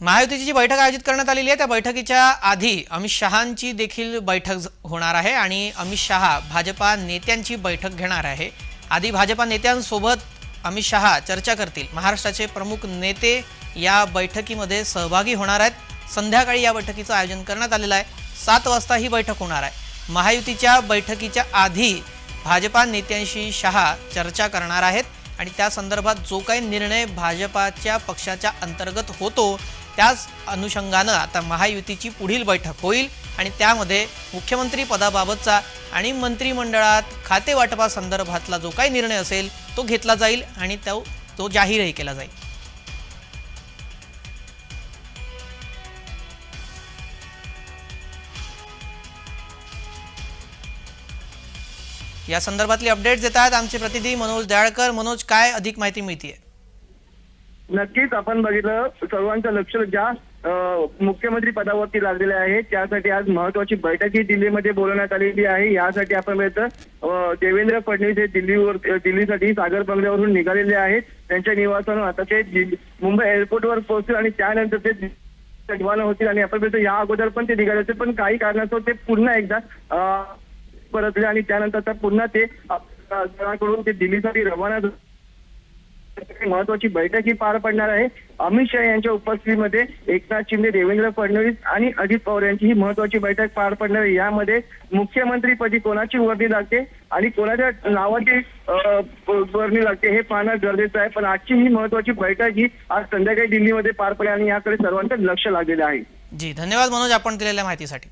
महायुतीची जी बैठक आयोजित करण्यात आलेली आहे. त्या बैठकीच्या आधी अमित शहांची देखील बैठक होणार आहे आणि अमित शहा भाजपा नेत्यांची बैठक घेणार आहे. आधी भाजपा नेत्यांसोबत अमित शहा चर्चा करतील. महाराष्ट्राचे प्रमुख नेते या बैठकीमध्ये सहभागी होणार आहेत. संध्याकाळी या बैठकीचं आयोजन करण्यात आलेलं आहे. सात वाजता ही बैठक होणार आहे. महायुतीच्या बैठकीच्या आधी भाजपा नेत्यांशी शहा चर्चा करणार आहेत आणि त्या संदर्भात जो काही निर्णय भाजपाच्या पक्षाच्या अंतर्गत होतो त्याच अनुषंगानं आता महायुतीची पुढील बैठक होईल आणि त्यामध्ये मुख्यमंत्री पदाबाबतचा आणि मंत्रिमंडळात खाते वाटपासंदर्भातला जो काही निर्णय असेल तो घेतला जाईल आणि तो तो जाहीरही केला जाईल. या संदर्भातली अपडेट्स देत आहेत आमचे प्रतिनिधी मनोज दयाळकर. मनोज काय अधिक माहिती मिळतीये? नक्कीच आपण बघितलं सर्वांचं लक्ष ज्या मुख्यमंत्री पदावरती लागलेले आहे. त्यासाठी आज महत्वाची बैठकही दिल्लीमध्ये बोलवण्यात आलेली आहे. यासाठी आपण बघितलं देवेंद्र फडणवीस हे दिल्लीवर दिल्लीसाठी सागर बंगल्यावरून निघालेले आहेत. त्यांच्या निवासानं आता ते मुंबई एअरपोर्टवर पोहोचतील आणि त्यानंतर ते रवाना होतील आणि आपण बघितलं या अगोदर पण ते निघाले होते. पण काही कारणास्तव ते पुन्हा एकदा परतले आणि त्यानंतर पुन्हा ते आपल्या ते दिल्लीसाठी रवाना झाले. महत्वाची बैठक ही पार पडणार आहे. अमित शहा यांच्या उपस्थितीमध्ये एकनाथ शिंदे देवेंद्र फडणवीस आणि अजित पवार यांची ही महत्वाची बैठक पार पडणार आहे. यामध्ये मुख्यमंत्रीपदी कोणाची वर्णी लागते आणि कोणाच्या नावाची वर्णी लागते हे पाहणं गरजेचं आहे. पण आजची ही महत्वाची बैठक ही आज संध्याकाळी दिल्लीमध्ये पार पडेल आणि याकडे सर्वांचं लक्ष लागलेलं आहे. जी धन्यवाद मनोज आपण दिलेल्या माहितीसाठी.